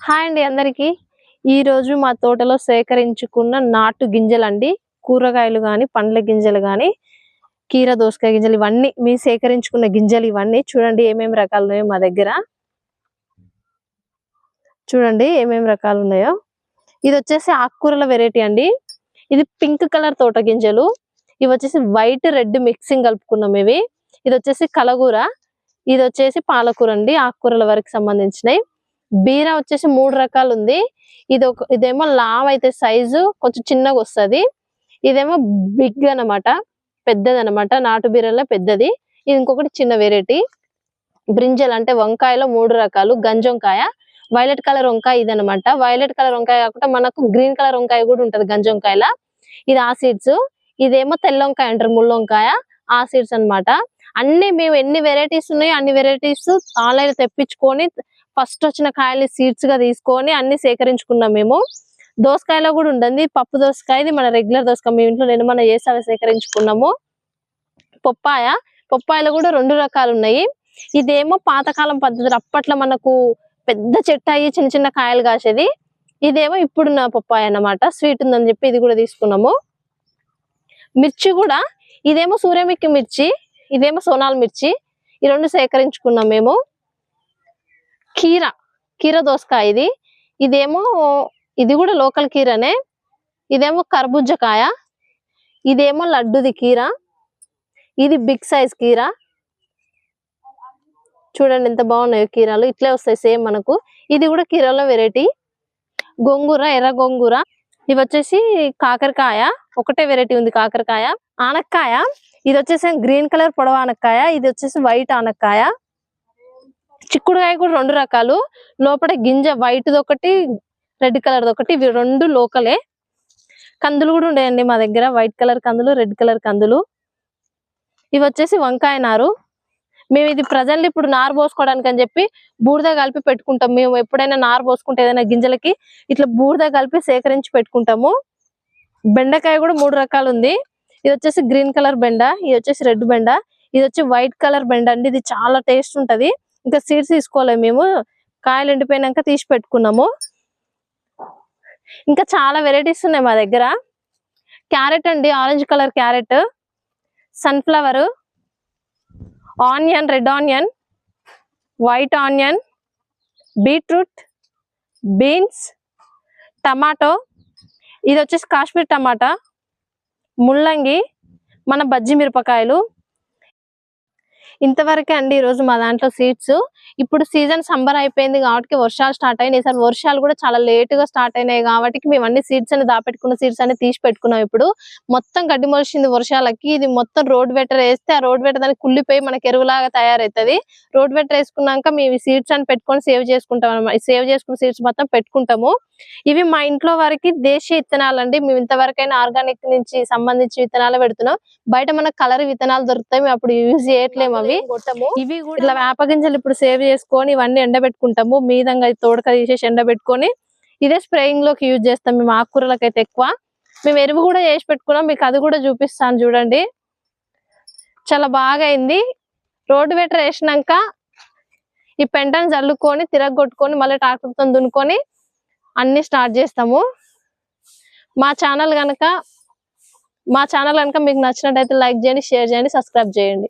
Hi అండి అందరికీ. ఈ రోజు మా తోటలో సేకరించుకున్న నాటు గింజలండి. కూరగాయలు గాని పండ్ల గింజలు కానీ కీర దోసకాయ గింజలు ఇవన్నీ మీ సేకరించుకున్న గింజలు ఇవన్నీ చూడండి ఏమేమి రకాలు ఉన్నాయో మా దగ్గర. చూడండి ఏమేమి రకాలు ఉన్నాయో. ఇది వచ్చేసి ఆకుకూరల వెరైటీ అండి. ఇది పింక్ కలర్ తోట గింజలు. ఇవి వచ్చేసి వైట్ రెడ్ మిక్సింగ్ కలుపుకున్నాం ఇవి. ఇది వచ్చేసి కలగూర. ఇది వచ్చేసి పాలకూర అండి. ఆకుకూరల వరకు సంబంధించినవి. బీర వచ్చేసి మూడు రకాలు ఉంది ఇది ఒక ఇదేమో లావ్ అయితే సైజు కొంచెం చిన్నగా వస్తది. ఇదేమో బిగ్ అన్నమాట పెద్దది అనమాట నాటు బీరలో పెద్దది. ఇది ఇంకొకటి చిన్న వెరైటీ బ్రింజల్ అంటే వంకాయలో మూడు రకాలు గంజొంకాయ. వైలెట్ కలర్ వంకాయ ఇది అనమాట వైలెట్ కలర్ వంకాయ కాకుండా మనకు గ్రీన్ కలర్ వంకాయ కూడా ఉంటది గంజొంకాయల. ఇది ఆ సీడ్స్ ఇదేమో తెల్ల వంకాయ అంటారు ముళ్ళొంకాయ ఆ సీడ్స్ అన్నమాట అన్ని మేము ఎన్ని వెరైటీస్ ఉన్నాయో అన్ని వెరైటీస్ ఆన్లైన్ తెప్పించుకొని ఫస్ట్ వచ్చిన కాయల్ని సీడ్స్గా తీసుకొని అన్ని సేకరించుకున్నాం మేము. దోసకాయలో కూడా ఉండండి పప్పు దోసకాయ ఇది మన రెగ్యులర్ దోసకాయ. మేము ఇంట్లో నేను మన ఏసావి సేకరించుకున్నాము. పొప్పాయ పొప్పాయలో కూడా రెండు రకాలు ఉన్నాయి. ఇదేమో పాతకాలం పద్ధతి అప్పట్లో మనకు పెద్ద చెట్టు అయ్యి చిన్న చిన్న కాయలు కాసేది. ఇదేమో ఇప్పుడున్న పొప్పాయ అన్నమాట. స్వీట్ ఉందని చెప్పి ఇది కూడా తీసుకున్నాము. మిర్చి కూడా ఇదేమో సూర్యమిక్కి మిర్చి ఇదేమో సోనాల్ మిర్చి. ఈ రెండు సేకరించుకున్నాం మేము. కీర కీర దోసకాయ ఇది. ఇదేమో ఇది కూడా లోకల్ కీరనే. ఇదేమో కర్బూజకాయ. ఇదేమో లడ్డుది కీర. ఇది బిగ్ సైజ్ కీర. చూడండి ఎంత బాగున్నాయో కీరాలు. ఇట్లే వస్తాయి సేమ్ మనకు. ఇది కూడా కీరాలో వెరైటీ. గోంగూర ఎర్ర గోంగూర. ఇవి వచ్చేసి కాకరకాయ. ఒకటే వెరైటీ ఉంది కాకరకాయ. ఆనక్కాయ. ఇది వచ్చేసి గ్రీన్ కలర్ పొడవ ఆనక్కాయ. ఇది వచ్చేసి వైట్ ఆనక్కాయ. చిక్కుడుకాయ కూడా రెండు రకాలు. లోపల గింజ వైట్ ఒకటి రెడ్ కలర్ ఒకటి. ఇవి రెండు లోకలే. కందులు కూడా ఉండేయండి మా దగ్గర. వైట్ కలర్ కందులు రెడ్ కలర్ కందులు. ఇవి వచ్చేసి వంకాయ నారు. మేము ఇది ప్రజెంట్ ఇప్పుడు నారు పోసుకోవడానికి అని చెప్పి బూడిద కలిపి పెట్టుకుంటాం. మేము ఎప్పుడైనా నారు పోసుకుంటే ఏదైనా గింజలకి ఇట్లా బూడిద కలిపి సేకరించి పెట్టుకుంటాము. బెండకాయ కూడా మూడు రకాలు ఉంది. ఇది వచ్చేసి గ్రీన్ కలర్ బెండ ఇది వచ్చేసి రెడ్ బెండ ఇది వచ్చి వైట్ కలర్ బెండ అండి. ఇది చాలా టేస్ట్ ఉంటది. ఇంకా సీడ్స్ తీసుకోవాలి మేము. కాయలు ఎండిపోయినాక తీసి పెట్టుకున్నాము. ఇంకా చాలా వెరైటీస్ ఉన్నాయి మా దగ్గర. క్యారెట్ అండి orange colour carrot sunflower onion red onion white onion beetroot beans tomato. ఇది వచ్చేసి కాశ్మీర్ టమాటా ముల్లంగి మన బజ్జి మిరపకాయలు. ఇంతవరకే అండి ఈరోజు మా దాంట్లో సీడ్స్. ఇప్పుడు సీజన్ సంబర్ అయిపోయింది కాబట్టి వర్షాలు స్టార్ట్ అయినాయి. సార్ వర్షాలు కూడా చాలా లేటుగా స్టార్ట్ అయినాయి కాబట్టి మేము అన్ని సీడ్స్ అని దాపెట్టుకున్న సీడ్స్ అని తీసి పెట్టుకున్నాం ఇప్పుడు. మొత్తం గడ్డి మొలిచింది వర్షాలకి. ఇది మొత్తం రోడ్ వెటర్ వేస్తే ఆ రోడ్ వెటర్ దానికి కుళ్ళిపోయి మనకి ఎరువులాగా తయారవుతుంది. రోడ్ వెటర్ వేసుకున్నాక మేము సీడ్స్ అని పెట్టుకొని సేవ్ చేసుకుంటాం సేవ్ చేసుకున్న సీడ్స్ మొత్తం పెట్టుకుంటాము. ఇవి మా ఇంట్లో వారికి దేశీయ విత్తనాలు అండి. మేము ఇంతవరకైనా ఆర్గానిక్ నుంచి సంబంధించి విత్తనాలు పెడుతున్నాం. బయట మనకు కలర్ విత్తనాలు దొరుకుతాయి. మేము అప్పుడు యూజ్ చేయట్లేము అవి ఇవి కూడా ఇట్లా వేప గింజలు ఇప్పుడు సేవ్ చేసుకొని ఇవన్నీ ఎండబెట్టుకుంటాము. మీదంగా తోడక తీసేసి ఎండబెట్టుకొని ఇదే స్ప్రేయింగ్లోకి యూజ్ చేస్తాం మేము ఆకుకూరలకు అయితే ఎక్కువ. మేము ఎరువు కూడా చేసి పెట్టుకున్నాం. మీకు అది కూడా చూపిస్తాను చూడండి. చాలా బాగా అయింది. రోడ్డు వెటర్ వేసినాక ఈ పెంటను చల్లుకొని తిరగొట్టుకొని మళ్ళీ ట్రాక్టర్తో దున్నుకొని అన్ని స్టార్ట్ చేస్తాము. మా ఛానల్ కనుక మా ఛానల్ కనుక మీకు నచ్చినట్టయితే లైక్ చేయండి షేర్ చేయండి సబ్స్క్రైబ్ చేయండి.